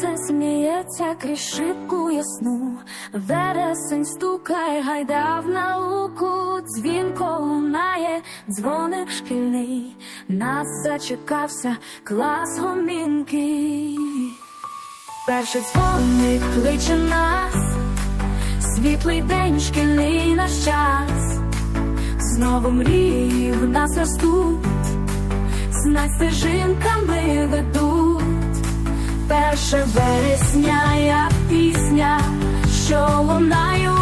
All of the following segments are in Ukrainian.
Сонце сміється крізь шибку ясну, вересень стукає, гайда в науку, дзвінко лунає, дзвоник шкільний, нас зачекався клас гомінки. Перший дзвоник кличе нас, світлий день, шкільний наш час, знову мрії в нас ростуть, знай стежинками ведуть. Перше вересня, як пісня, що лунає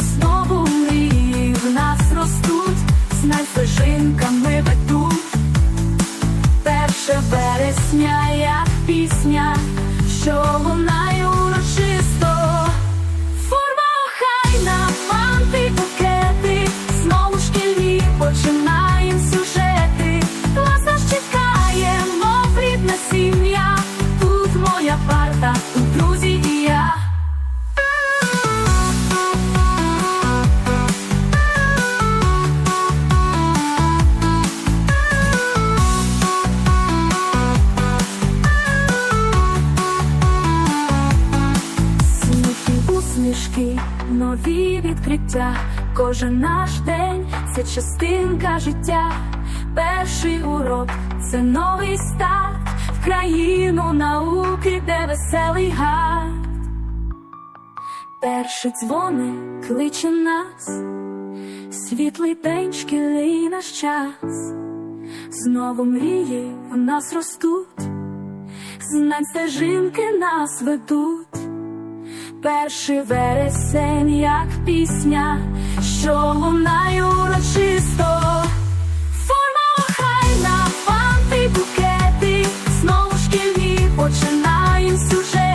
Знову мрії в нас ростуть, знай стежинками ведуть. Перше вересня, як пісня, що лунає Сміхи, нові відкриття. Кожен наш день це частинка життя. Перший урок це новий старт в країну науки, де веселий гард. Перший дзвоник кличе нас, світлий день, шкільний наш час. Знову мрії в нас ростуть, знань стежинки нас ведуть перший вересень, як пісня, що лунає урочисто. Форма охайна, фанти, букети, знову шкільні починаєм сюжет.